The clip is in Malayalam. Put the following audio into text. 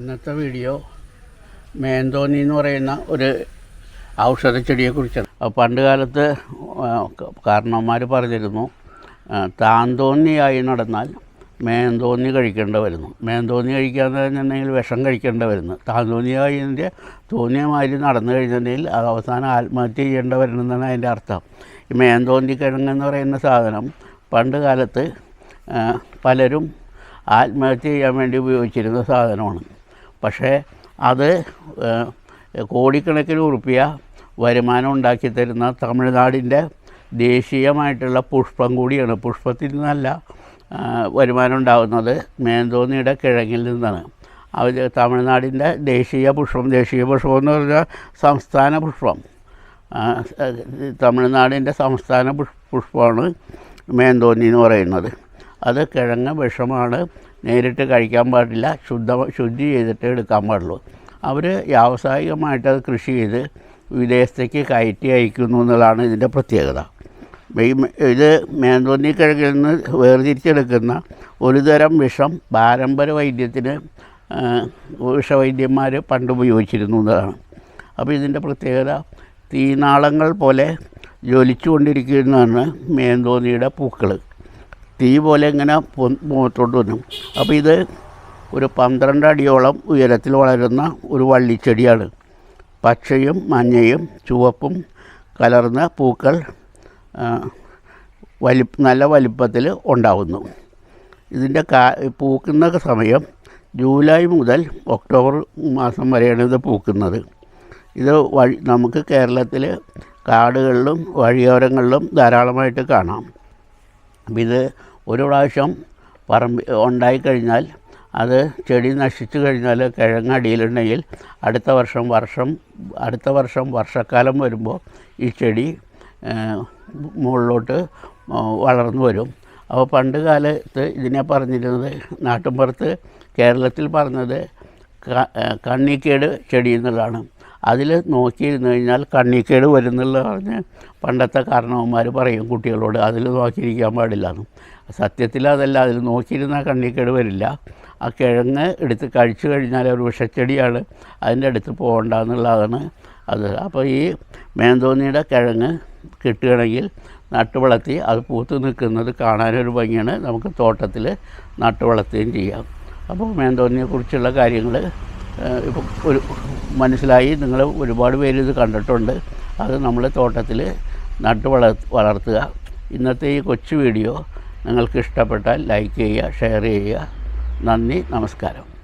ഇന്നത്തെ വീഡിയോ മേന്തോന്നി എന്ന് പറയുന്ന ഒരു ഔഷധ ചെടിയെക്കുറിച്ചാണ്. പണ്ട് കാലത്ത് കാരണവന്മാർ പറഞ്ഞിരുന്നു താന്തോന്നിയായി നടന്നാൽ മേന്തോന്നി കഴിക്കേണ്ട വരുന്നു മേന്തോന്നി കഴിക്കാന്ന് പറഞ്ഞിട്ടുണ്ടെങ്കിൽ വിഷം കഴിക്കേണ്ട വരുന്നു താന്തോന്നിയായതിന്റെ തോന്നിയമാതിരി നടന്നു കഴിഞ്ഞിട്ടുണ്ടെങ്കിൽ അത് അവസാനം ആത്മഹത്യ ചെയ്യേണ്ട വരണമെന്നാണ് അതിന്റെ അർത്ഥം. ഈ മേന്തോന്നി കിഴങ്ങെന്ന് പറയുന്ന സാധനം പണ്ട് കാലത്ത് പലരും ആത്മഹത്യ ചെയ്യാൻ വേണ്ടി ഉപയോഗിച്ചിരുന്ന സാധനമാണ്. പക്ഷേ അത് കോടിക്കണക്കിന് ഉറുപ്പിയ വരുമാനം ഉണ്ടാക്കി തരുന്ന തമിഴ്നാടിന്റെ ദേശീയമായിട്ടുള്ള പുഷ്പം കൂടിയാണ്. പുഷ്പത്തിൽ നിന്നല്ല വരുമാനം ഉണ്ടാകുന്നത് മേന്തോന്നിയുടെ കിഴങ്ങിൽ നിന്നാണ്. അവർ തമിഴ്നാടിന്റെ ദേശീയ പുഷ്പം ദേശീയ പുഷ്പം എന്ന് പറഞ്ഞാൽ സംസ്ഥാന പുഷ്പം. തമിഴ്നാടിന്റെ സംസ്ഥാന പുഷ് പുഷ്പമാണ് മേന്തോന്നി എന്ന് പറയുന്നത്. അത് കിഴങ്ങ് വിഷമാണ്. നേരിട്ട് കഴിക്കാൻ പാടില്ല. ശുദ്ധ ശുദ്ധി ചെയ്തിട്ട് എടുക്കാൻ പാടുള്ളൂ. അവർ വ്യാവസായികമായിട്ട് അത് കൃഷി ചെയ്ത് വിദേശത്തേക്ക് കയറ്റി അയക്കുന്നു എന്നുള്ളതാണ് ഇതിന്റെ പ്രത്യേകത. ഇത് മേന്തോന്നി കിഴങ്ങിൽ നിന്ന് വേർതിരിച്ചെടുക്കുന്ന ഒരു തരം വിഷം പാരമ്പര്യ വൈദ്യത്തിന് വിഷവൈദ്യന്മാർ പണ്ട് ഉപയോഗിച്ചിരുന്നു എന്നതാണ്. അപ്പോൾ ഇതിന്റെ പ്രത്യേകത തീനാളങ്ങൾ പോലെ ജ്വലിച്ചുകൊണ്ടിരിക്കുന്നതാണ് മേന്തോന്നിയുടെ പൂക്കൾ. തീ പോലെ ഇങ്ങനെ മുഖത്തോട്ട് വരും അപ്പോൾ ഇത് ഒരു പന്ത്രണ്ട് അടിയോളം ഉയരത്തിൽ വളരുന്ന ഒരു വള്ളിച്ചെടിയാണ്. പച്ചയും മഞ്ഞയും ചുവപ്പും കലർന്ന പൂക്കൾ വലി നല്ല വലിപ്പത്തിൽ ഉണ്ടാവുന്നു. ഇതിന്റെ കാ പൂക്കുന്ന സമയം ജൂലൈ മുതൽ ഒക്ടോബർ മാസം വരെയാണ് ഇത് പൂക്കുന്നത്. ഇത് വഴി നമുക്ക് കേരളത്തിൽ കാടുകളിലും വഴിയോരങ്ങളിലും ധാരാളമായിട്ട് കാണാം. ഇത് ഒരു പ്രാവശ്യം പറമ്പ് ഉണ്ടായിക്കഴിഞ്ഞാൽ അത് ചെടി നശിച്ചു കഴിഞ്ഞാൽ കിഴങ്ങ് അടിയിലുണ്ടെങ്കിൽ അടുത്ത വർഷം വർഷം അടുത്ത വർഷം വർഷക്കാലം വരുമ്പോൾ ഈ ചെടി മുകളിലോട്ട് വളർന്നു വരും. അപ്പോൾ പണ്ട് കാലത്ത് ഇതിനെ പറഞ്ഞിരുന്നത് നാട്ടിൻപുറത്ത് കേരളത്തിൽ പറഞ്ഞത് കണ്ണിക്കേട് ചെടി എന്നുള്ളതാണ്. അതിൽ നോക്കിയിരുന്നു കഴിഞ്ഞാൽ കണ്ണിക്കേട് വരുന്നുള്ള പറഞ്ഞ് പണ്ടത്തെ കാരണവന്മാർ പറയും കുട്ടികളോട്. അതിൽ നോക്കിയിരിക്കാൻ പാടില്ല എന്ന് സത്യത്തിൽ അതല്ല അതിൽ നോക്കിയിരുന്നാൽ കണ്ണിക്കേട് വരില്ല. ആ കിഴങ്ങ് എടുത്ത് കഴിച്ചു കഴിഞ്ഞാൽ ഒരു വിഷച്ചെടിയാണ് അതിന്റെ അടുത്ത് പോകണ്ട എന്നുള്ളതാണ് അത്. അപ്പോൾ ഈ മേന്തോന്നിയുടെ കിഴങ്ങ് കിട്ടുകയാണെങ്കിൽ നട്ടുവളർത്തി അത് പൂത്ത് നിൽക്കുന്നത് കാണാനൊരു ഭംഗിയാണ്. നമുക്ക് തോട്ടത്തിൽ നട്ടുവളർത്തുകയും ചെയ്യാം. അപ്പോൾ മേന്തോന്നിയെക്കുറിച്ചുള്ള കാര്യങ്ങൾ ഇപ്പം ഒരു മനസ്സിലായി നിങ്ങൾ ഒരുപാട് പേര് ഇത് കണ്ടിട്ടുണ്ട്. അത് നമ്മൾ തോട്ടത്തിൽ നട്ട് വളർ വളർത്തുക. ഇന്നത്തെ ഈ കൊച്ചു വീഡിയോ നിങ്ങൾക്ക് ഇഷ്ടപ്പെട്ടാൽ ലൈക്ക് ചെയ്യുക ഷെയർ ചെയ്യുക. നന്ദി നമസ്കാരം.